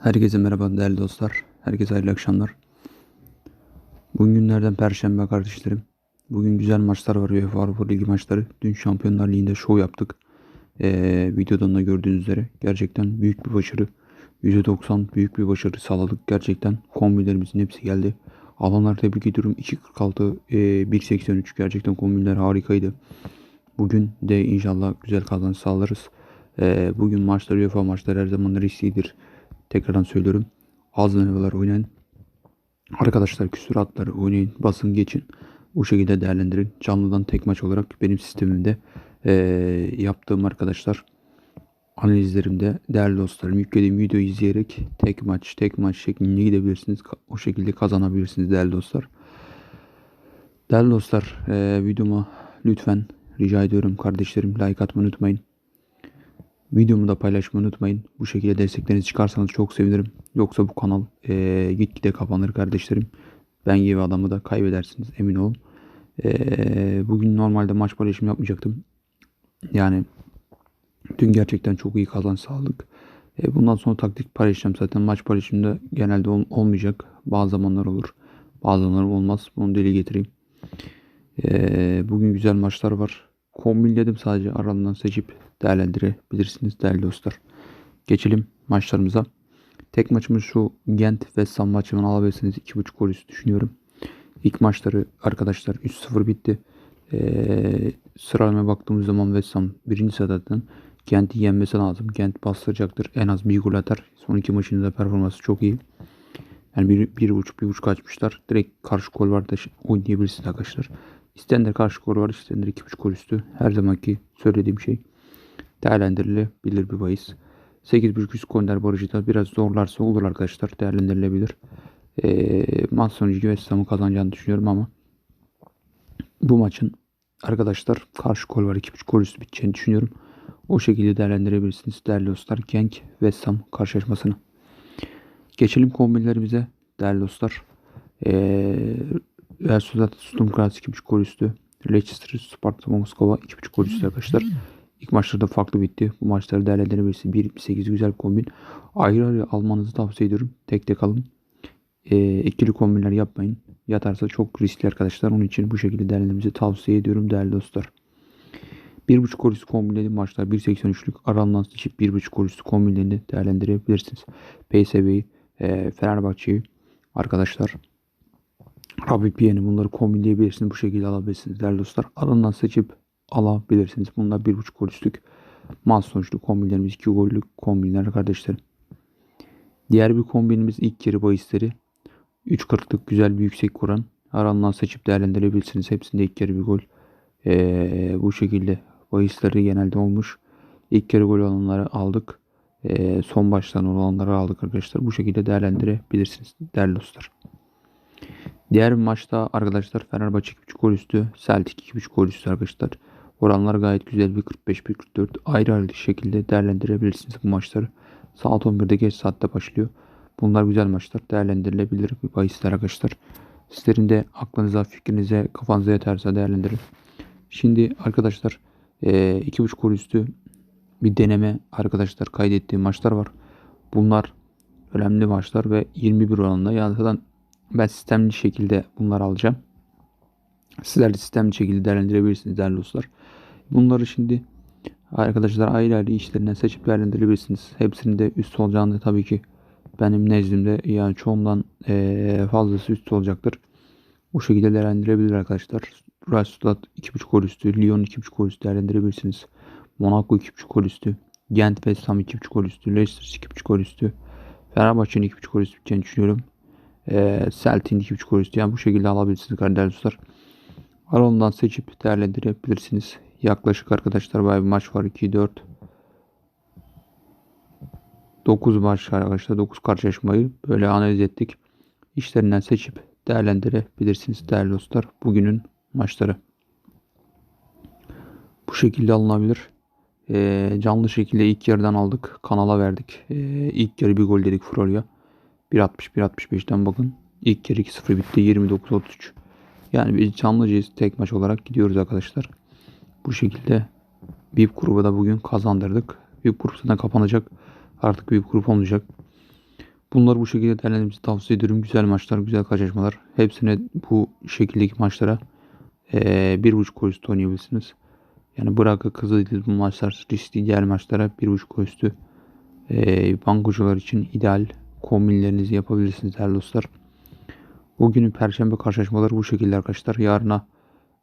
Herkese merhaba değerli dostlar. Herkese hayırlı akşamlar. Bugün günlerden Perşembe kardeşlerim. Bugün güzel maçlar var UEFA Avrupa Ligi maçları. Dün Şampiyonlar Ligi'nde şov yaptık. Ee, videodan da gördüğünüz üzere. Gerçekten büyük bir başarı. %90 büyük bir başarı sağladık. Gerçekten kombilerimizin hepsi geldi. Alanlar tebrik ediyorum. 2.46, e, 1.83 gerçekten kombinler harikaydı. Bugün de inşallah güzel kazanç sağlarız. Ee, bugün maçlar UEFA maçları her zaman risklidir. Tekrardan söylüyorum. Az denemeler oynayın. Arkadaşlar küsuratları oynayın. Basın geçin. Bu şekilde değerlendirin. Canlıdan tek maç olarak benim sistemimde eee, yaptığım arkadaşlar analizlerimde değerli dostlarım yüklediğim videoyu izleyerek tek maç tek maç şeklinde gidebilirsiniz. O şekilde kazanabilirsiniz değerli dostlar. Değerli dostlar eee, videoma lütfen rica ediyorum kardeşlerim like atmayı unutmayın. Videomu da paylaşmayı unutmayın. Bu şekilde desteklerinizi çıkarsanız çok sevinirim. Yoksa bu kanal eee gitgide kapanır kardeşlerim. Ben gibi adamı da kaybedersiniz emin olun. Eee, bugün normalde maç paylaşımı yapmayacaktım. Yani dün gerçekten çok iyi kazanç sağladık. E, bundan sonra taktik paylaşacağım zaten. Maç paylaşımında genelde ol- olmayacak. Bazı zamanlar olur. Bazı zamanlar olmaz. Bunu deli getireyim. Eee, bugün güzel maçlar var. Kombinledim sadece aralarından seçip değerlendirebilirsiniz değerli dostlar. Geçelim maçlarımıza. Tek maçımız şu Gent West Ham maçından alabilirsiniz. 2.5 gol üstü düşünüyorum. İlk maçları arkadaşlar 3-0 bitti. Ee, sıralamaya baktığımız zaman West Ham birinci sıradan Gent'i yenmesi lazım. Gent bastıracaktır. En az bir gol atar. Son iki maçında da performansı çok iyi. Yani bir, bir buçuk, bir buçuk açmışlar. Direkt karşı gol var da oynayabilirsiniz arkadaşlar. İstendir karşı gol var, istendir iki buçuk gol üstü. Her zamanki söylediğim şey değerlendirilebilir bir bahis. 8.5 üst korner barajı da biraz zorlarsa olur arkadaşlar. Değerlendirilebilir. Ee, maç sonucu West Ham'ın kazanacağını düşünüyorum ama bu maçın arkadaşlar karşı gol var. 2.5 gol üstü biteceğini düşünüyorum. O şekilde değerlendirebilirsiniz değerli dostlar. Genk West Ham karşılaşmasını. Geçelim kombinlerimize değerli dostlar. Ee, Real Sociedad Sturm Graz 2.5 gol üstü. Leicester Spartak Moskova 2.5 gol üstü arkadaşlar. İlk maçlarda farklı bitti. Bu maçları değerlendirebilirsiniz. 1.8 güzel kombin. Ayrı ayrı almanızı tavsiye ediyorum. Tek tek alın. Ee, ikili kombinler yapmayın. Yatarsa çok riskli arkadaşlar. Onun için bu şekilde değerlendirmenizi tavsiye ediyorum değerli dostlar. 1.5 gol üstü kombinlediğim maçlar 1.83'lük arandan seçip 1.5 gol üstü kombinlerini değerlendirebilirsiniz. PSV'yi, e, Fenerbahçe'yi arkadaşlar Rabbi Piyen'i bunları kombinleyebilirsiniz. Bu şekilde alabilirsiniz değerli dostlar. Arandan seçip alabilirsiniz. Bunlar 1.5 gol üstlük maç sonuçlu kombinlerimiz 2 gollük kombinler kardeşlerim. Diğer bir kombinimiz ilk yarı bahisleri. 3.40'lık güzel bir yüksek kuran. Arandan seçip değerlendirebilirsiniz. Hepsinde ilk yarı bir gol. Ee, bu şekilde bahisleri genelde olmuş. İlk yarı gol olanları aldık. Ee, son baştan olanları aldık arkadaşlar. Bu şekilde değerlendirebilirsiniz değerli dostlar. Diğer bir maçta arkadaşlar Fenerbahçe 2.5 gol üstü, Celtic 2.5 gol üstü arkadaşlar. Oranlar gayet güzel bir 45-44 ayrı ayrı şekilde değerlendirebilirsiniz bu maçları. Saat 11'de geç saatte başlıyor. Bunlar güzel maçlar değerlendirilebilir bir bahisler arkadaşlar. Sizlerin de aklınıza, fikrinize, kafanıza yeterse değerlendirin. Şimdi arkadaşlar eee, 2.5 gol üstü bir deneme arkadaşlar kaydettiğim maçlar var. Bunlar önemli maçlar ve 21 oranında yani zaten ben sistemli şekilde bunları alacağım. Sizler de sistemli şekilde değerlendirebilirsiniz değerli dostlar. Bunları şimdi arkadaşlar ayrı ayrı işlerinden seçip değerlendirebilirsiniz. Hepsinin de üst olacağını tabii ki benim nezdimde yani çoğundan eee, fazlası üst olacaktır. O şekilde değerlendirebilir arkadaşlar. Real Sociedad 2.5 gol üstü, Lyon 2.5 gol üstü değerlendirebilirsiniz. Monaco 2.5 gol üstü, Gent West Ham 2.5 gol üstü, Leicester 2.5 gol üstü, Fenerbahçe'nin 2.5 gol üstü biteceğini düşünüyorum. Eee Celtic'in 2.5 gol üstü. Yani bu şekilde alabilirsiniz değerli dostlar. Aralığından seçip değerlendirebilirsiniz. Yaklaşık arkadaşlar bayağı bir maç var. 2, 4, 9 maç arkadaşlar. 9 karşılaşmayı böyle analiz ettik. İşlerinden seçip değerlendirebilirsiniz değerli dostlar. Bugünün maçları. Bu şekilde alınabilir. Ee, canlı şekilde ilk yarıdan aldık. Kanala verdik. Ee, ilk yarı bir gol dedik Frolya. 1.60-1.65'ten bakın. İlk yarı 2-0 bitti. 29-33. Yani biz canlıcıyız. Tek maç olarak gidiyoruz arkadaşlar. Bu şekilde VIP grubu da bugün kazandırdık. VIP grup zaten kapanacak. Artık VIP grup olmayacak. Bunları bu şekilde değerlendirmenizi tavsiye ediyorum. Güzel maçlar, güzel karşılaşmalar. Hepsine bu şekildeki maçlara bir buçuk gol üstü oynayabilirsiniz. Yani bırakı Kızıldeniz bu maçlar riskli diğer maçlara bir buçuk gol üstü eee bankocular için ideal kombinlerinizi yapabilirsiniz değerli dostlar. Bugünün perşembe karşılaşmaları bu şekilde arkadaşlar. Yarına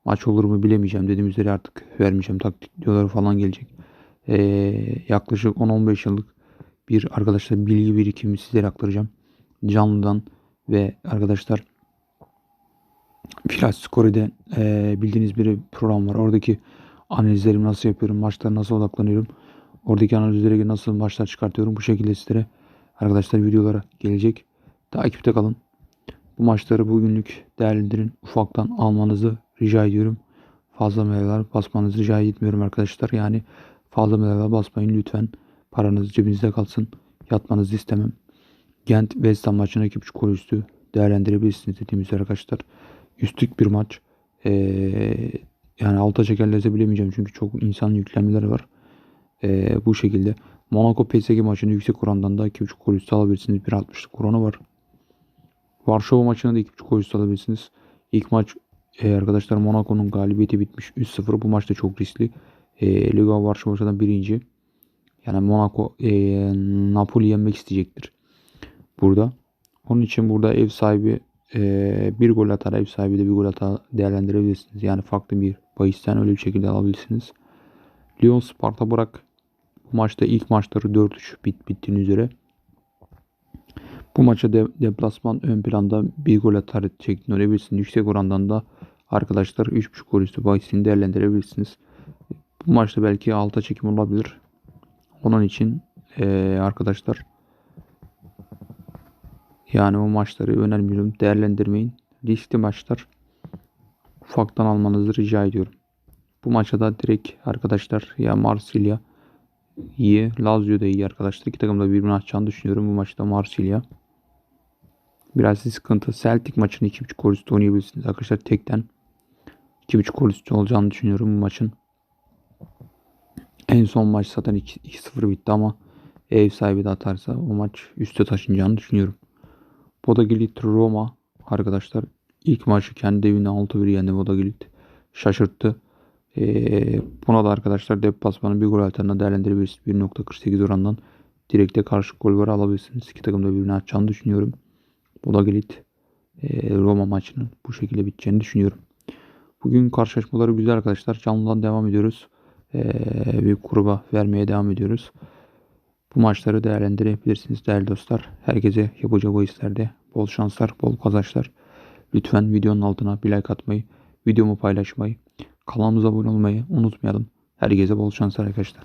maç olur mu bilemeyeceğim. Dediğim üzere artık vermeyeceğim. Taktik videoları falan gelecek. Ee, yaklaşık 10-15 yıllık bir arkadaşlar bilgi birikimi sizlere aktaracağım. Canlıdan ve arkadaşlar Flash Score'de e, bildiğiniz bir program var. Oradaki analizlerimi nasıl yapıyorum, maçlara nasıl odaklanıyorum. Oradaki analizlere nasıl maçlar çıkartıyorum. Bu şekilde sizlere arkadaşlar videolara gelecek. Takipte kalın. Bu maçları bugünlük değerlendirin. Ufaktan almanızı rica ediyorum. Fazla meyveler basmanızı rica etmiyorum arkadaşlar. Yani fazla meyveler basmayın lütfen. Paranız cebinizde kalsın. Yatmanızı istemem. Gent West Ham maçına 2.5 gol üstü değerlendirebilirsiniz dediğimiz üzere arkadaşlar. Üstlük bir maç. Ee, yani alta çekerlerse bilemeyeceğim çünkü çok insan yüklenmeleri var. Ee, bu şekilde. Monaco PSG maçını yüksek orandan da 2.5 gol üstü alabilirsiniz. 1.60'lık oranı var. Varşova maçına da 2.5 gol üstü alabilirsiniz. İlk maç e, arkadaşlar Monaco'nun galibiyeti bitmiş 3-0. Bu maçta çok riskli. E, Liga Varşova'dan birinci. Yani Monaco e, Napoli yenmek isteyecektir. Burada. Onun için burada ev sahibi e, bir gol atar, ev sahibi de bir gol atar değerlendirebilirsiniz. Yani farklı bir bahisten öyle bir şekilde alabilirsiniz. Lyon Sparta bırak. Bu maçta ilk maçları 4-3 bit bittiğine üzere. Bu maça de, deplasman ön planda bir gol atar şeklinde oynayabilirsiniz. Yüksek orandan da arkadaşlar 3.5 gol üstü bahisini değerlendirebilirsiniz. Bu maçta belki alta çekim olabilir. Onun için ee, arkadaşlar yani o maçları önermiyorum. Değerlendirmeyin. Riskli maçlar ufaktan almanızı rica ediyorum. Bu maça da direkt arkadaşlar ya Marsilya iyi. Lazio da iyi arkadaşlar. İki takım da birbirini açacağını düşünüyorum. Bu maçta Marsilya. Biraz sıkıntı. Celtic maçını 2.5 gol üstü oynayabilirsiniz. Arkadaşlar tekten 2.5 gol üstü olacağını düşünüyorum bu maçın. En son maç zaten 2-0 bitti ama ev sahibi de atarsa o maç üste taşınacağını düşünüyorum. Bodagilit Roma arkadaşlar ilk maçı kendi evinde 6-1 yendi Bodagilit. Şaşırttı. Ee, buna da arkadaşlar deplasmanı bir gol alternatif değerlendirebilirsiniz. 1.48 orandan direkte karşı gol var alabilirsiniz. İki takım da birbirini açacağını düşünüyorum. Bodagilit e, Roma maçının bu şekilde biteceğini düşünüyorum. Bugün karşılaşmaları güzel arkadaşlar. Canlıdan devam ediyoruz. Ee, bir gruba vermeye devam ediyoruz. Bu maçları değerlendirebilirsiniz değerli dostlar. Herkese yapacağı bu işlerde bol şanslar, bol kazançlar. Lütfen videonun altına bir like atmayı, videomu paylaşmayı, kanalımıza abone olmayı unutmayalım. Herkese bol şanslar arkadaşlar.